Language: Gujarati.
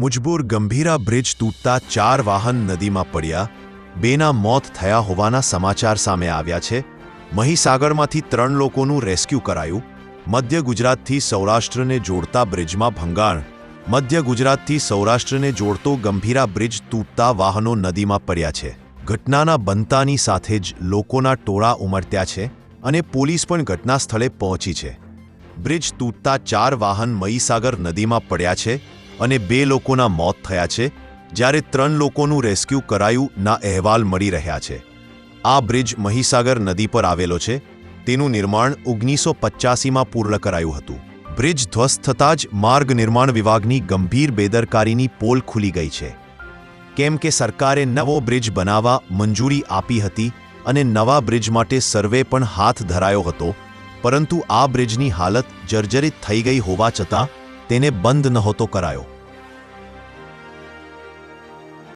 મુજબૂર ગંભીરા બ્રિજ તૂટતા ચાર વાહન નદીમાં પડ્યા. બેના મોત થયા હોવાના સમાચાર સામે આવ્યા છે. મહીસાગરમાંથી ત્રણ લોકોનું રેસ્ક્યુ કરાયું. મધ્ય ગુજરાતથી સૌરાષ્ટ્રને જોડતા બ્રિજમાં ભંગાણ. મધ્ય ગુજરાતથી સૌરાષ્ટ્રને જોડતો ગંભીરા બ્રિજ તૂટતા વાહનો નદીમાં પડ્યા છે. ઘટનાના બનતાની સાથે જ લોકોના ટોળા ઉમટ્યા છે અને પોલીસ પણ ઘટના સ્થળે પહોંચી છે. બ્રિજ તૂટતા ચાર વાહન મહીસાગર નદીમાં પડ્યા છે. અને બે લોકોના મોત થયા છે, જ્યારે ત્રણ લોકોનું રેસ્ક્યુ કરાયું ના અહેવાલ મળી રહ્યા છે. આ બ્રિજ મહીસાગર નદી પર આવેલો છે. તેનું નિર્માણ ઓગણીસો પચ્યાસીમાં પૂર્ણ કરાયું હતું. બ્રિજ ધ્વસ્ત થતાં જ માર્ગ નિર્માણ વિભાગની ગંભીર બેદરકારીની પોલ ખુલી ગઈ છે. કેમ કે સરકારે નવો બ્રિજ બનાવવા મંજૂરી આપી હતી અને નવા બ્રિજ માટે સર્વે પણ હાથ ધરાયો હતો, પરંતુ આ બ્રિજની હાલત જર્જરિત થઈ ગઈ હોવા છતાં તેને બંધ નહોતો કરાયો.